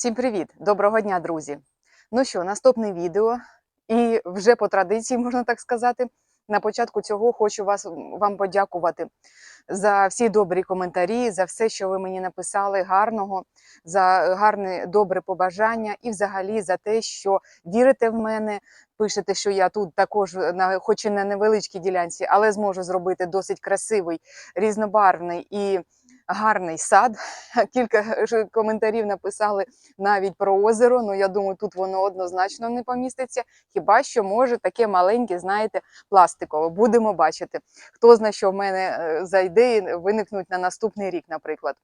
Всім привіт! Доброго дня, друзі! Ну що, наступне відео, і вже по традиції, можна так сказати, на початку цього хочу вас вам подякувати за всі добрі коментарі, за все, що ви мені написали гарного, за гарне добре побажання і взагалі за те, що вірите в мене. Пишете, що я тут також на хоч і на невеличкій ділянці, але зможу зробити досить красивий, різнобарвний і гарний сад. Кілька коментарів написали навіть про озеро. Ну я думаю, тут воно однозначно не поміститься. Хіба що може таке маленьке, знаєте, пластикове. Будемо бачити. Хто знає, що в мене е, за ідеї виникнуть на наступний рік, наприклад.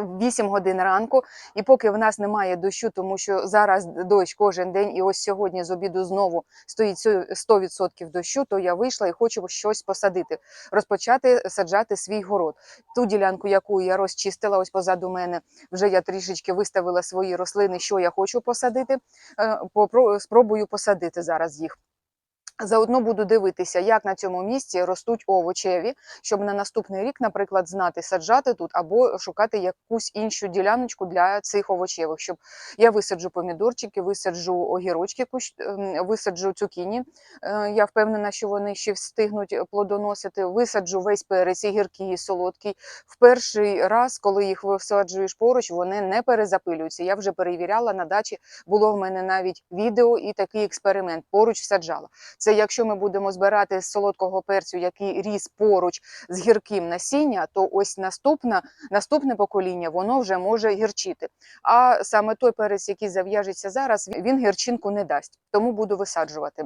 8 годин ранку, і поки в нас немає дощу, тому що зараз дощ кожен день, і ось сьогодні з обіду знову стоїть сто- 100% дощу, то я вийшла і хочу щось посадити, розпочати саджати свій город. Ту ділянку, яку я розчистила, ось позаду мене, вже я трішечки виставила свої рослини, що я хочу посадити. Е, Спробую посадити зараз їх. Заодно буду дивитися, як на цьому місці ростуть овочеві, щоб на наступний рік, наприклад, знати саджати тут або шукати якусь іншу діляночку для цих овочевих. Щоб я висаджу помідорчики, висаджу огірочки, ем, висаджу цукіні. Е, Я впевнена, що вони ще встигнуть плодоносити. Висаджу весь перець, і гіркий, і солодкий. В перший раз, коли їх висаджуєш поруч, вони не перезапилюються. Я вже перевіряла на дачі. Було в мене навіть відео і такий експеримент. Поруч саджала. Це якщо ми будемо збирати з солодкого перцю, який ріс поруч з гірким насіння, то ось наступна, наступне покоління воно вже може гірчити. А саме той перець, який зав'яжеться зараз, він гірчинку не дасть, тому буду висаджувати.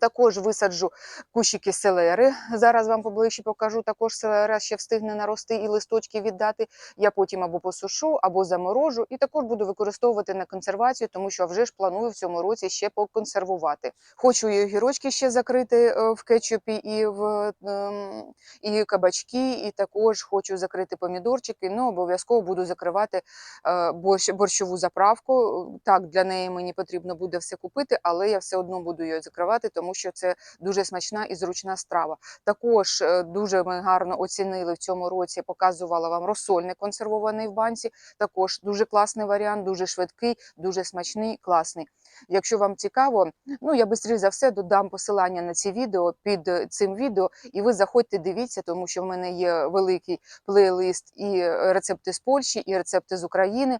Також висаджу кущики селери. Зараз вам поближче покажу. Також селера ще встигне нарости і листочки віддати. Я потім або посушу, або заморожу, і також буду використовувати на консервацію, тому що вже ж планую в цьому році ще поконсервувати. Хочу і огірочки ще закрити е, в кетчупі, і в ем, і кабачки, і також хочу закрити помідорчики. Ну обов'язково буду закривати е, борщ, борщову заправку. Так, для неї мені потрібно буде все купити, але я все одно буду її закривати, тому що це дуже смачна і зручна страва. Також е, дуже ми гарно оцінили в цьому році. Показувала вам розсольник консервований в банці. Також дуже класний варіант, дуже швидкий, дуже смачний, класний. Якщо вам цікаво, ну я швидше за все додам посилання на ці відео під е, цим відео, і ви заходьте, дивіться, тому що в мене є великий плейлист і рецепти з Польщі, і рецепти з України.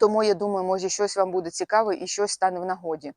Тому я думаю, може щось вам буде цікаве і щось стане в нагоді.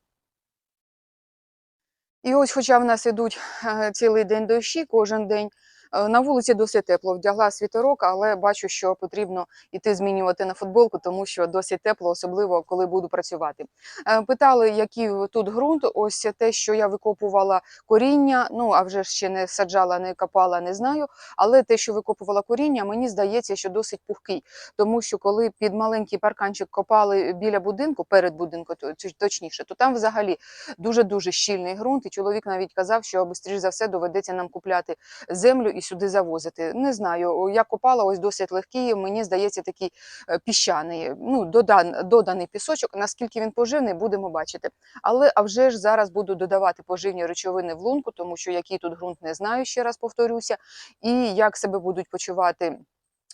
І ось, хоча в нас ідуть е, цілий день дощі, кожен день. Е, На вулиці досить тепло, вдягла світерок, але бачу, що потрібно йти змінювати на футболку, тому що досить тепло, особливо коли буду працювати. Е, Питали, який тут ґрунт. Ось те, що я викопувала коріння. Ну а вже ще не саджала, не копала, не знаю. Але те, що викопувала коріння, мені здається, що досить пухкий. Тому що коли під маленький парканчик копали біля будинку, перед будинком, то- то- точніше, то там взагалі дуже дуже щільний ґрунт. І чоловік навіть казав, що швидше за все доведеться нам купляти землю і сюди завозити. Не знаю, я копала ось досить легкий. Мені здається, такий е, піщаний. Ну додан, доданий пісочок. Наскільки він поживний, будемо бачити. Але а вже ж зараз буду додавати поживні речовини в лунку, тому що який тут ґрунт не знаю, ще раз повторюся, і як себе будуть почувати.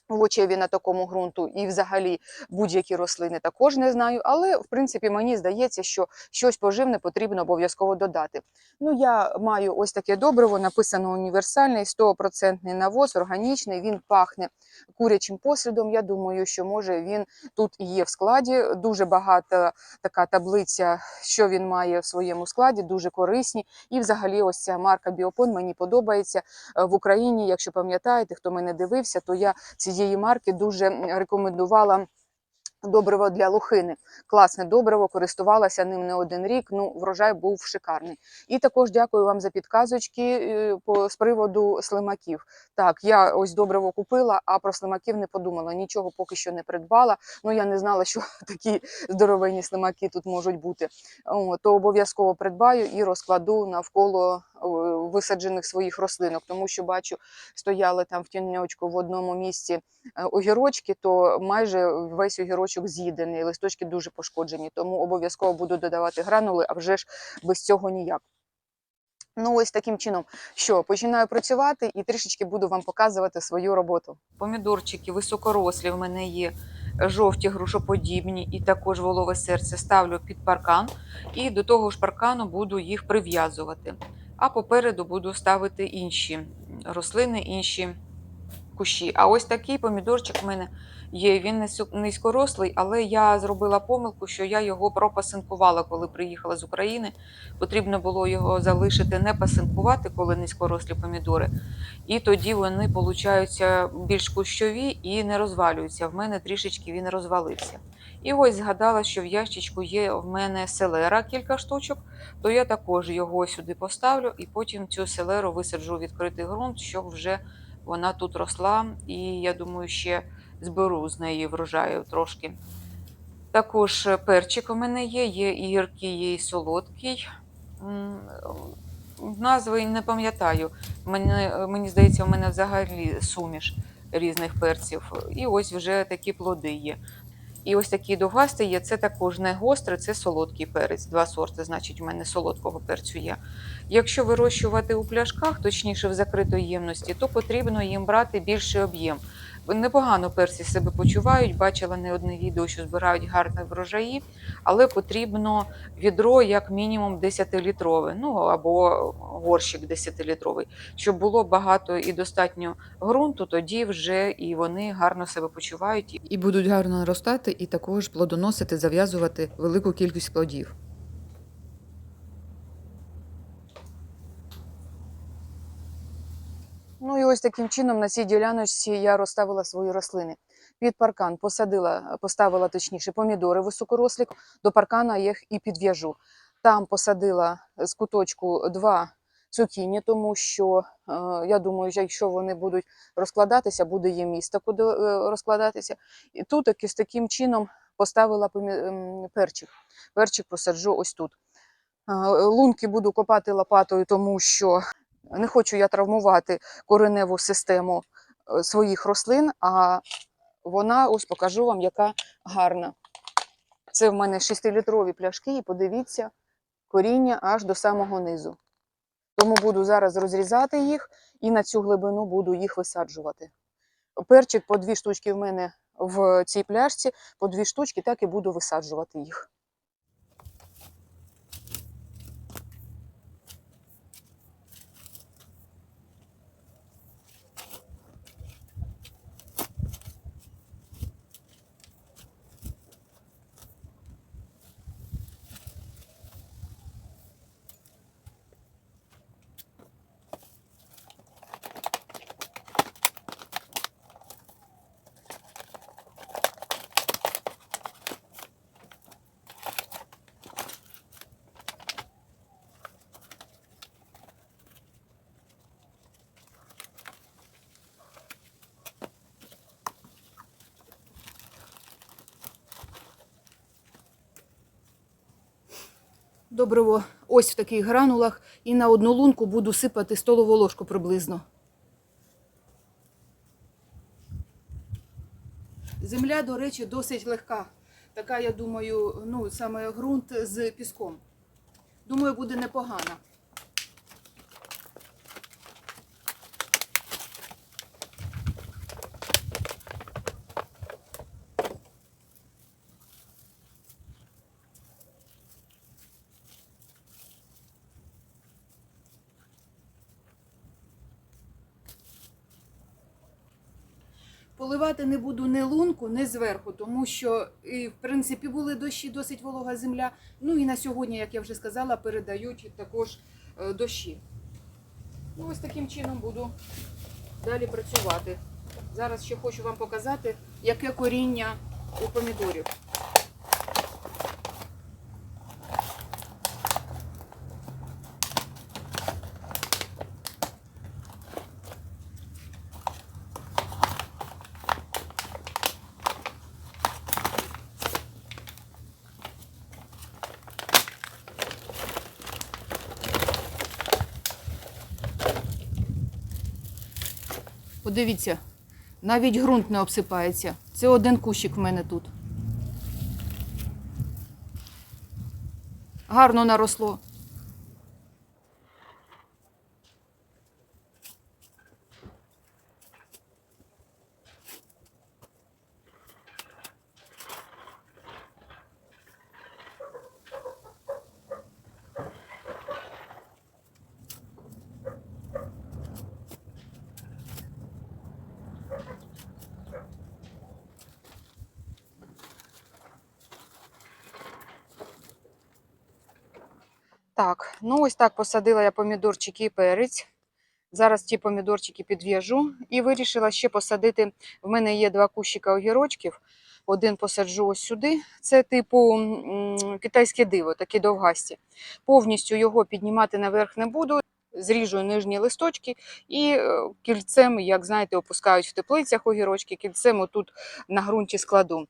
Овочеві на такому ґрунту і взагалі будь-які рослини також не знаю. Але в принципі мені здається, що щось поживне потрібно обов'язково додати. Ну, я маю ось таке добриво, написано універсальний, 100% навоз, органічний, він пахне курячим послідом. Я думаю, що може він тут є в складі. Дуже багата така таблиця, що він має в своєму складі, дуже корисні. І взагалі, ось ця марка Біопон мені подобається Е, в Україні. Якщо пам'ятаєте, хто мене дивився, то я цієї марки дуже рекомендувала. Добриво для лохини. Класне добриво, користувалася ним не один рік. Ну, врожай був шикарний. І також дякую вам за підказочки е, з приводу слимаків. Так, я ось добриво купила, а про слимаків не подумала. Нічого поки що не придбала. Ну я не знала, що такі здоровенні слимаки тут можуть бути. О, то обов'язково придбаю і розкладу навколо висаджених своїх рослинок, тому що бачу, стояли там в тіньочку в одному місці е, огірочки, то майже весь огірочок з'їдений, листочки дуже пошкоджені, тому обов'язково буду додавати гранули, а вже ж без цього ніяк. Ну, ось таким чином, що починаю працювати і трішечки буду вам показувати свою роботу. Помідорчики високорослі в мене є жовті грушоподібні і також волове серце ставлю під паркан, і до того ж паркану буду їх прив'язувати. А попереду буду ставити інші рослини, інші кущі. А ось такий помідорчик в мене є. Він низькорослий, але я зробила помилку, що я його пропасинкувала, коли приїхала з України. Потрібно було його залишити, не пасинкувати, коли низькорослі помідори. І тоді вони получаються більш кущові і не розвалюються. В мене трішечки він розвалився. І ось згадала, що в ящичку є в мене селера кілька штучок, то я також його сюди поставлю і потім цю селеру висаджу у відкритий ґрунт, щоб вже вона тут росла. І я думаю, ще зберу з неї врожаю трошки. Також перчик у мене є, є і гіркий, і солодкий. Назви не пам'ятаю. Мені, мені здається, у мене взагалі суміш різних перців. І ось вже такі плоди є. І ось такий довгастий є. Це також не гострий, це солодкий перець. Два сорти, значить, у мене солодкого перцю є. Якщо вирощувати у пляшках, точніше в закритої ємності, то потрібно їм брати більший об'єм. Непогано перці себе почувають, бачила не одне відео, що збирають гарні врожаї, але потрібно відро як мінімум 10-літрове, ну або горщик 10-літровий, щоб було багато і достатньо ґрунту, тоді вже і вони гарно себе почувають і будуть гарно наростати, і також плодоносити, зав'язувати велику кількість плодів. Ну і ось таким чином на цій діляночці я розставила свої рослини. Під паркан посадила, поставила точніше помідори високорослі, до паркана їх і підв'яжу. Там посадила з куточку два цукіні, тому що е, я думаю, що якщо вони будуть розкладатися, буде їм місце, куди е, розкладатися. І тут таки таким чином поставила перчик. Перчик посаджу ось тут. Е, Лунки буду копати лопатою, тому що не хочу я травмувати кореневу систему е, своїх рослин, а вона, ось покажу вам, яка гарна. Це в мене 6-літрові пляшки, і подивіться, коріння аж до самого низу. Тому буду зараз розрізати їх і на цю глибину буду їх висаджувати. Перчик по дві штучки в мене в цій пляшці, по дві штучки, так і буду висаджувати їх. Добриво ось в таких гранулах і на одну лунку буду сипати столову ложку приблизно. Земля, до речі, досить легка. Така, я думаю, ну, саме ґрунт з піском. Думаю, буде непогана. Поливати не буду ні лунку, не зверху, тому що, і, в принципі, були дощі, досить волога земля. Ну і на сьогодні, як я вже сказала, передають також е, дощі. Ну, ось таким чином буду далі працювати. Зараз ще хочу вам показати, яке коріння у помідорів. Подивіться, навіть ґрунт не обсипається. Це один кущик в мене тут. Гарно наросло. Так, ну ось так посадила я помідорчики і перець. Зараз ті помідорчики підв'яжу і вирішила ще посадити. В мене є два кущика огірочків. Один посаджу ось сюди. Це типу китайське диво, такі довгасті. Повністю його піднімати наверх не буду. Зріжу нижні листочки і е, кільцем, як знаєте, опускають в теплицях огірочки, кільцем отут на ґрунті складу.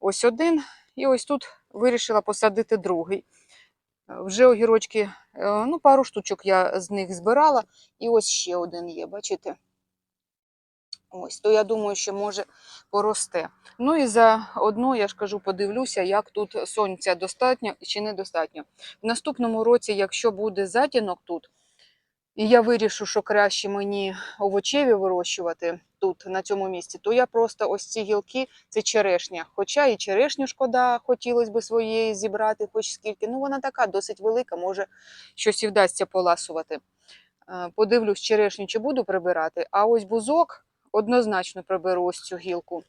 Ось один, і ось тут вирішила посадити другий. Вже огірочки, е, ну, пару штучок я з них збирала, і ось ще один є, бачите? Ось, то я думаю, що може поросте. Ну і заодно, я ж кажу, подивлюся, як тут сонця достатньо чи недостатньо. В наступному році, якщо буде затінок тут, і я вирішу, що краще мені овочеві вирощувати тут, на цьому місці, то я просто ось ці гілки, це черешня. Хоча і черешню шкода, хотілося б своєї зібрати, хоч скільки. Ну, вона така досить велика, може щось і вдасться поласувати. Е, Подивлюсь, черешню чи буду прибирати, а ось бузок однозначно приберу ось цю гілку.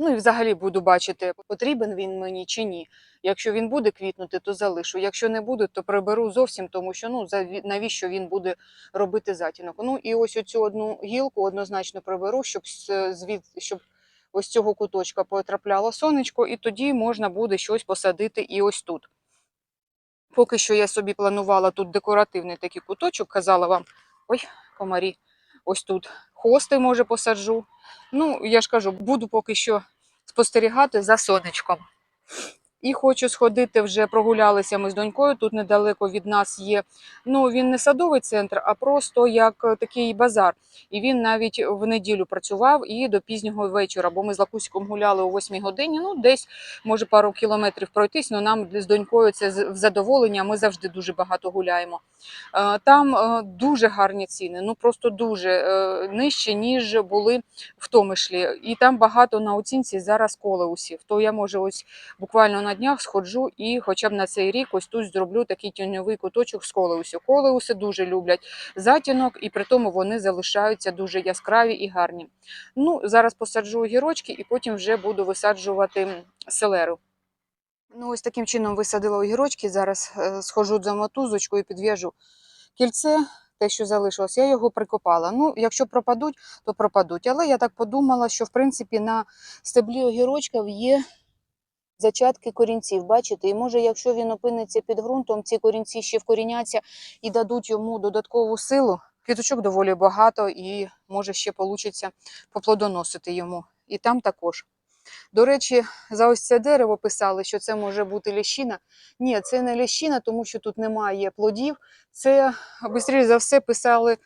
Ну і взагалі буду бачити, потрібен він мені чи ні. Якщо він буде квітнути, то залишу. Якщо не буде, то приберу зовсім, тому що ну навіщо він буде робити затінок. Ну і ось оцю одну гілку однозначно приберу, щоб звід, щоб ось цього куточка потрапляло сонечко, і тоді можна буде щось посадити і ось тут. Поки що я собі планувала тут декоративний такий куточок, казала вам, ой, комарі, ось тут хости, може, посаджу. Ну, я ж кажу, буду поки що спостерігати за сонечком. І хочу сходити, вже прогулялися ми з донькою. Тут недалеко від нас є. Ну, він не садовий центр, а просто як е, такий базар. І він навіть в неділю працював і до пізнього вечора, бо ми з Лакусиком гуляли о 8 годині. Ну, десь може пару кілометрів пройтись. але нам з донькою це в задоволення. Ми завжди дуже багато гуляємо. Е, Там е, дуже гарні ціни, ну просто дуже нижче, ніж були в Томишлі. І там багато на оцінці зараз колеусів. То я може ось буквально на днях сходжу і хоча б на цей рік ось тут зроблю такий тіньовий куточок з колеусів. Колеуси дуже люблять затінок, і при тому вони залишаються дуже яскраві і гарні. Ну, зараз посаджу огірочки і потім вже буду висаджувати селеру. Ну, ось таким чином висадила огірочки. Зараз е, схожу за мотузочкою і підв'яжу кільце. Те, що залишилось, я його прикопала. Ну, якщо пропадуть, то пропадуть. Але я так подумала, що в принципі на стеблі огірочків є зачатки корінців. Бачите, і може, якщо він опиниться під ґрунтом, ці корінці ще вкоріняться і дадуть йому додаткову силу. Квіточок доволі багато, і може ще вийде поплодоносити йому. І там також. До речі, за ось це дерево писали, що це може бути ліщина. Ні, це не ліщина, тому що тут немає плодів. Це, швидше за все, писали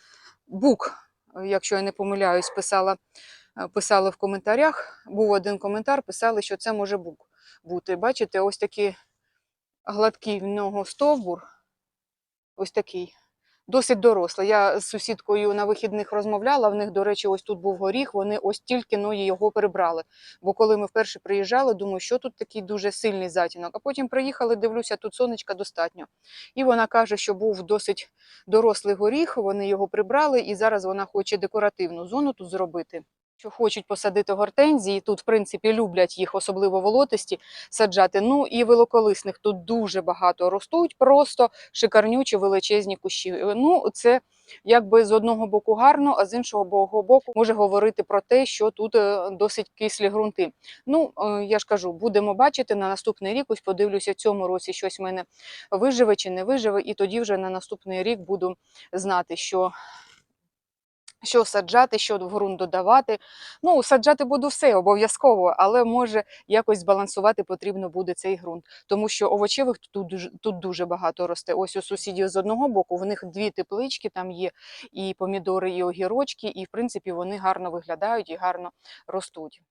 бук, якщо я не помиляюсь, писала, писали в коментарях. Був один коментар, писали, що це може бук бути. Бачите, ось такий гладкий в нього стовбур. Ось такий. Досить дорослий. Я з сусідкою на вихідних розмовляла. В них, до речі, ось тут був горіх. Вони ось тільки ну, його прибрали. Бо коли ми вперше приїжджали, думаю, що тут такий дуже сильний затінок. А потім приїхали, дивлюся, тут сонечка достатньо. І вона каже, що був досить дорослий горіх, вони його прибрали, і зараз вона хоче декоративну зону тут зробити. Що хочуть посадити гортензії, тут, в принципі, люблять їх, особливо волотисті, саджати. Ну і великолисних тут дуже багато ростуть, просто шикарнючі величезні кущі. Ну, це якби з одного боку гарно, а з іншого бо- боку може говорити про те, що тут е, досить кислі ґрунти. Ну, е, я ж кажу, будемо бачити на наступний рік. Ось подивлюся, цьому році щось в мене виживе чи не виживе, і тоді вже на наступний рік буду знати, що. Що саджати, що в ґрунт додавати. Ну, саджати буду все обов'язково, але може якось збалансувати потрібно буде цей ґрунт. Тому що овочевих тут тут дуже багато росте. Ось у сусідів з одного боку, в них дві теплички, там є і помідори, і огірочки, і в принципі вони гарно виглядають і гарно ростуть.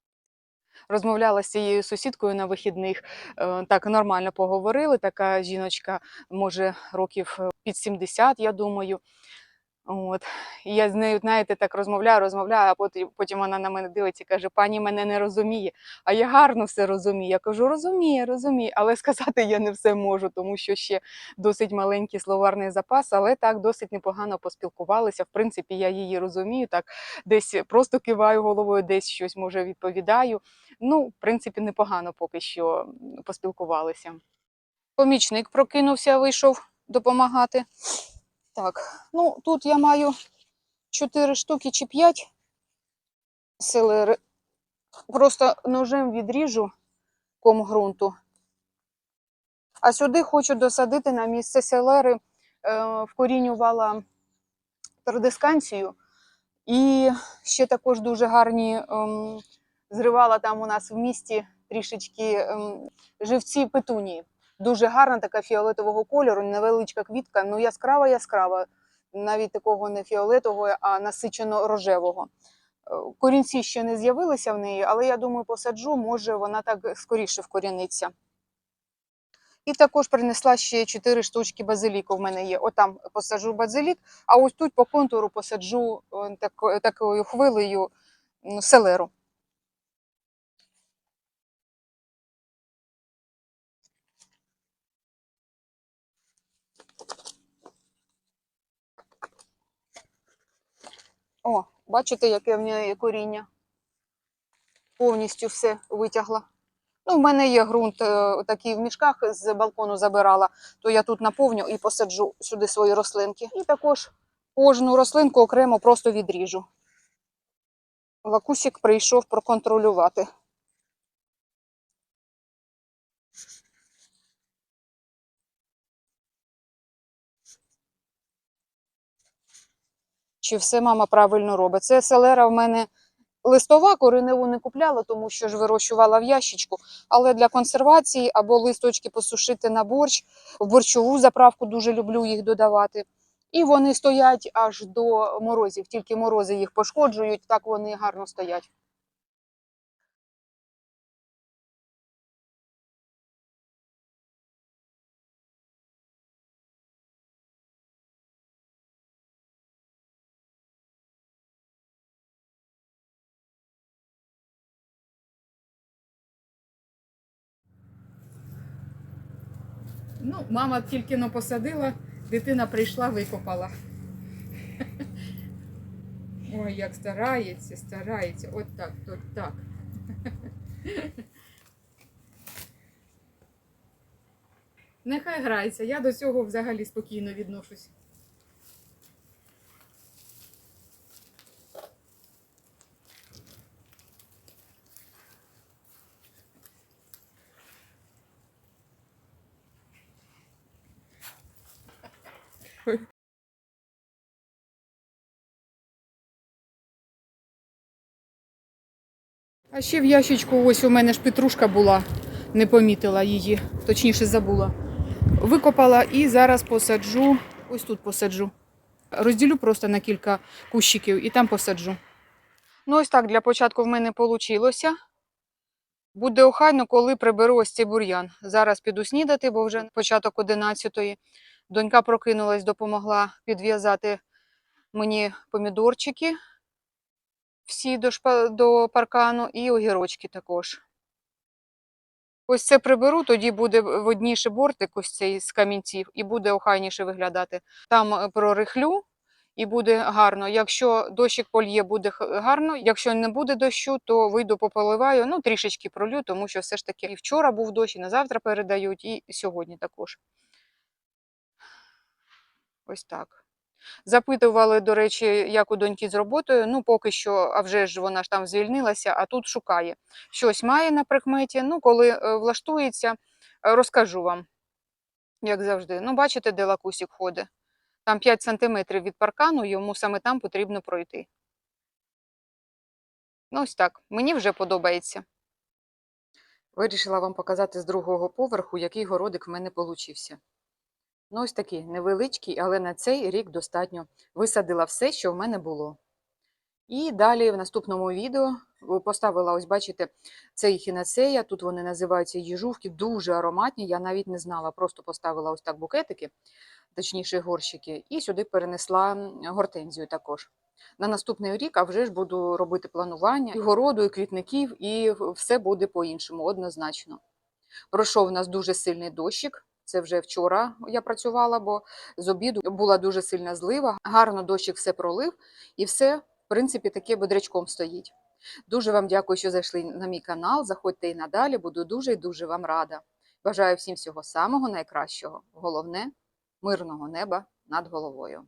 Розмовляла з цією сусідкою на вихідних, е, так нормально поговорили. Така жіночка, може, років е, під 70, я думаю. От. І я з нею, знаєте, так розмовляю, розмовляю, а потім, потім вона на мене дивиться і каже, пані мене не розуміє. А я гарно все розумію. Я кажу, розуміє, розуміє, але сказати я не все можу, тому що ще досить маленький словарний запас, але так досить непогано поспілкувалися. В принципі, я її розумію, так десь просто киваю головою, десь щось може відповідаю. Ну, в принципі, непогано поки що поспілкувалися. Помічник прокинувся, вийшов допомагати. Так, ну тут я маю 4 штуки чи 5 селери. Просто ножем відріжу ком ґрунту. А сюди хочу досадити на місце селери, е, вкорінювала традисканцію. І ще також дуже гарні ем, зривала там у нас в місті трішечки ем, живці петунії. Дуже гарна така фіолетового кольору, невеличка квітка, ну яскрава, яскрава, навіть такого не фіолетового, а насичено рожевого. Е, Корінці ще не з'явилися в неї, але я думаю, посаджу, може вона так скоріше вкоріниться. І також принесла ще 4 штучки базиліку в мене є. Отам посаджу базилік, а ось тут по контуру посаджу е, такою хвилею селеру. О, бачите, яке в неї коріння. Повністю все витягла. Ну, в мене є ґрунт е, такий в мішках з балкону забирала, то я тут наповню і посаджу сюди свої рослинки. І також кожну рослинку окремо просто відріжу. Лакусік прийшов проконтролювати. Чи все мама правильно робить? Це селера в мене листова, кореневу не купляла, тому що ж вирощувала в ящичку. Але для консервації або листочки посушити на борщ, в борщову заправку дуже люблю їх додавати. І вони стоять аж до морозів, тільки морози їх пошкоджують, так вони гарно стоять. Ну, мама тільки но посадила, дитина прийшла, викопала. Ой, як старається, старається. От так, от так. Нехай грається, я до цього взагалі спокійно відношусь. А ще в ящичку ось у мене ж петрушка була, не помітила її, точніше забула. Викопала і зараз посаджу, ось тут посаджу. Розділю просто на кілька кущиків і там посаджу. Ну, ось так для початку в мене вийшло. Буде охайно, коли приберу ось цей бур'ян. Зараз піду снідати, бо вже початок 11-ї. Донька прокинулась, допомогла підв'язати мені помідорчики всі до, шпа... до паркану і огірочки також. Ось це приберу, тоді буде видніше бортик ось цей з камінців і буде охайніше виглядати. Там е, прорихлю і буде гарно. Якщо дощик польє, буде гарно. Якщо не буде дощу, то вийду пополиваю, ну трішечки пролю, тому що все ж таки і вчора був дощ, і на завтра передають, і сьогодні також. Ось так. Запитували, до речі, як у доньки з роботою. Ну, поки що, а вже ж вона ж там звільнилася, а тут шукає. Щось має на прикметі. Ну, коли е, влаштується, е, розкажу вам, як завжди. Ну, бачите, де лакусік ходить. Там 5 сантиметрів від паркану, йому саме там потрібно пройти. Ну, ось так. Мені вже подобається. Вирішила вам показати з другого поверху, який городик в мене получився. Ну, ось такий невеличкий, але на цей рік достатньо. Висадила все, що в мене було. І далі в наступному відео поставила, ось бачите, цей хінацея. Тут вони називаються їжувки, дуже ароматні. Я навіть не знала, просто поставила ось так букетики, точніше горщики, і сюди перенесла гортензію також. На наступний рік, а вже ж буду робити планування і городу, і квітників, і все буде по-іншому, однозначно. Пройшов у нас дуже сильний дощик. Це вже вчора я працювала, бо з обіду була дуже сильна злива. Гарно дощик все пролив, і все, в принципі, таке бодрячком стоїть. Дуже вам дякую, що зайшли на мій канал. Заходьте і надалі, буду дуже і дуже вам рада. Бажаю всім всього самого найкращого. Головне мирного неба над головою.